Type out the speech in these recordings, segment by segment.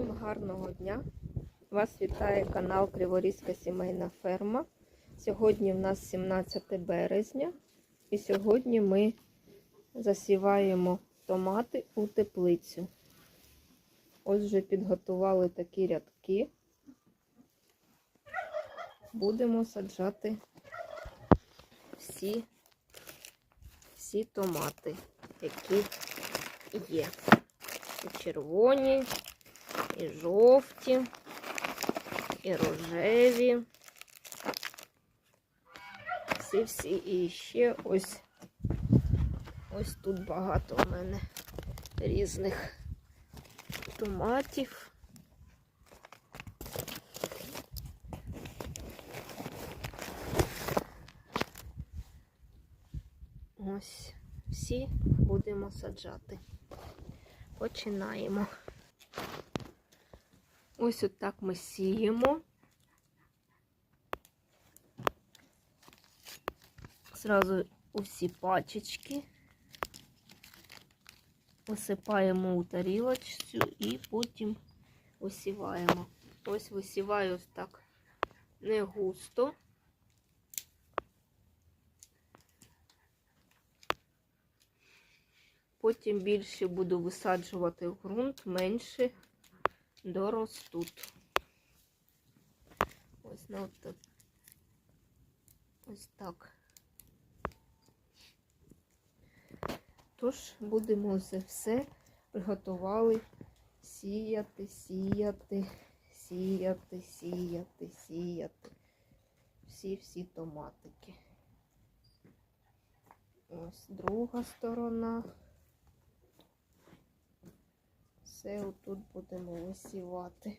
Всім гарного дня! Вас вітає канал Криворізька сімейна ферма. Сьогодні в нас 17 березня, і сьогодні ми засіваємо томати у теплицю. Ось вже підготували такі рядки. Будемо саджати всі, всі томати, які є. І червоні, і жовті, і рожеві. Всі-всі. І ще ось ось тут багато у мене різних томатів. Ось всі будемо саджати. Починаємо. Ось отак ми сіємо. Зразу усі пачечки висипаємо у тарілочцю і потім висіваємо. Ось висіваю ось так не густо. Потім більше буду висаджувати в ґрунт, менше доростуть. Ось на от. Ось так. Тож будемо це все приготували сіяти, сіяти, сіяти, сіяти, сіяти. Всі-всі томатики. Ось друга сторона. Все отут будемо висівати.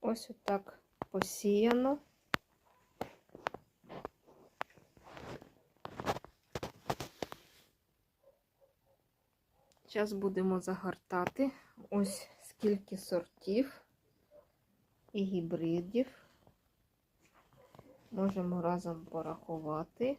Ось отак посіяно. Зараз будемо загортати. Ось скільки сортів і гібридів. Можемо разом порахувати.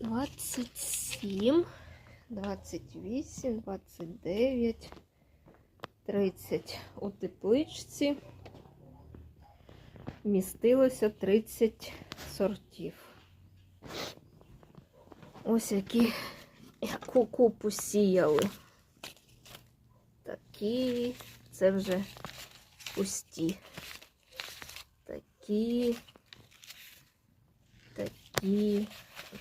27, 28, 29, 30. У тепличці вмістилося 30 сортів. Ось які яку купу сіяли. Такі, це вже пусті. Такі, такі.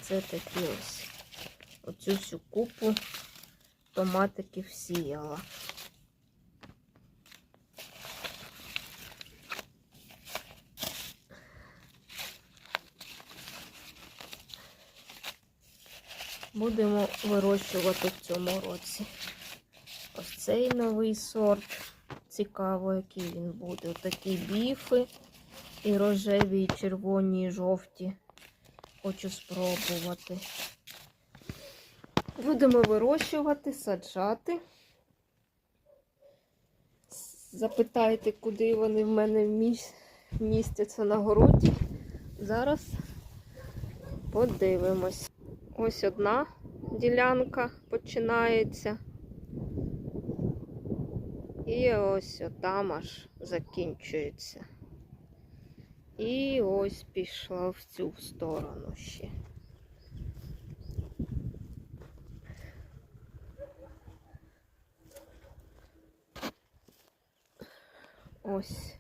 Це такі ось. Оцю всю купу томатиків сіяла. Будемо вирощувати в цьому році. Ось цей новий сорт. Цікаво, який він буде. Отакі біфи. І рожеві, і червоні, і жовті. Хочу спробувати. Будемо вирощувати, саджати. Запитайте, куди вони в мене містяться на городі. Зараз подивимось. Ось одна ділянка починається. І ось там аж закінчується. І ось пішла в цю сторону ще. Ось.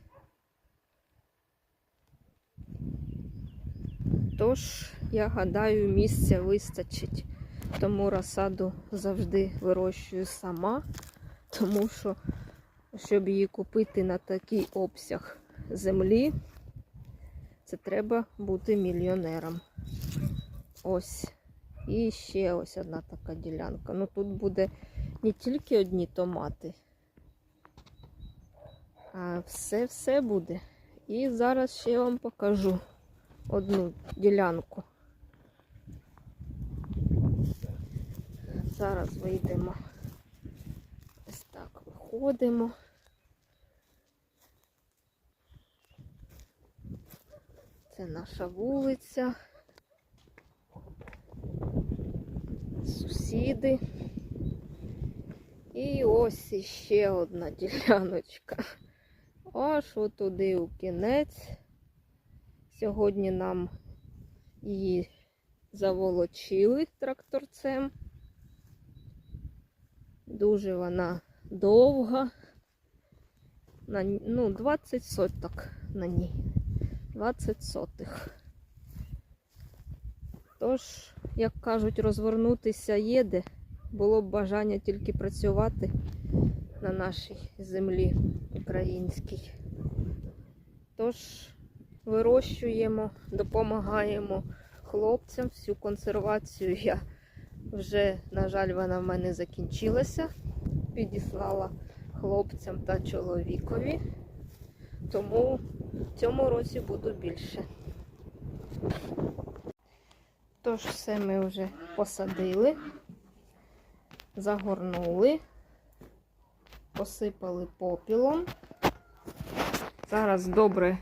Тож, я гадаю, місця вистачить. Тому розсаду завжди вирощую сама, тому що, щоб її купити на такий обсяг землі, це треба бути мільйонером. Ось І ще ось одна така ділянка. Ну тут буде не тільки одні томати, а все-все буде. І зараз ще вам покажу одну ділянку. Зараз вийдемо. Ось так виходимо. Це наша вулиця. Сусіди. І ось іще одна діляночка. Аж отуди у кінець. Сьогодні нам її заволочили тракторцем. Дуже вона довга. На, ну, 20 соток на ній. 20 сотих. Тож, як кажуть, розвернутися є де. Було б бажання тільки працювати на нашій землі українській. Тож, вирощуємо, допомагаємо хлопцям. Всю консервацію я вже, на жаль, вона в мене закінчилася. Підіслала хлопцям та чоловікові. Тому в цьому році буду більше. Тож, все ми вже посадили, загорнули, посипали попілом. Зараз добре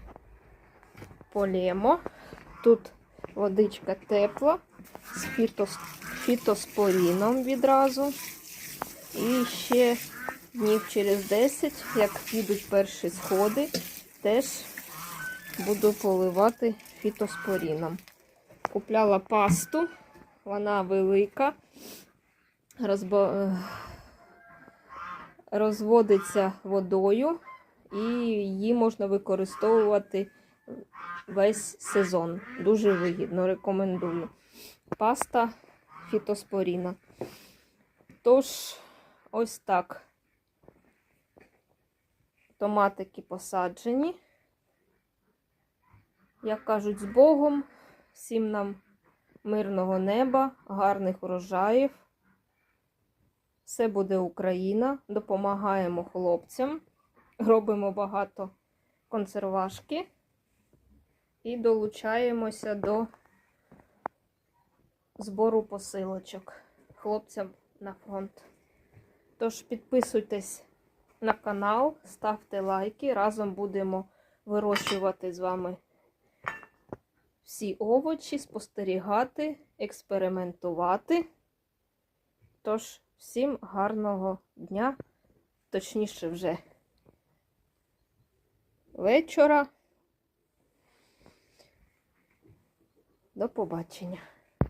полємо. Тут водичка тепла з фітос, фітоспоріном відразу. І ще днів через 10, як підуть перші сходи, теж буду поливати фітоспоріном. Купляла пасту, вона велика, розбо... е, розводиться водою, і її можна використовувати весь сезон. Дуже вигідно, рекомендую. Паста фітоспоріна. Тож, ось так. Томатики посаджені. Як кажуть, з Богом. Всім нам мирного неба, гарних урожаїв. Все буде Україна. Допомагаємо хлопцям. Робимо багато консервашки і долучаємося до збору посилочок хлопцям на фронт. Тож підписуйтесь на канал, ставте лайки. Разом будемо вирощувати з вами всі овочі, спостерігати, експериментувати. Тож, всім гарного дня, точніше вже вечора. До побачення.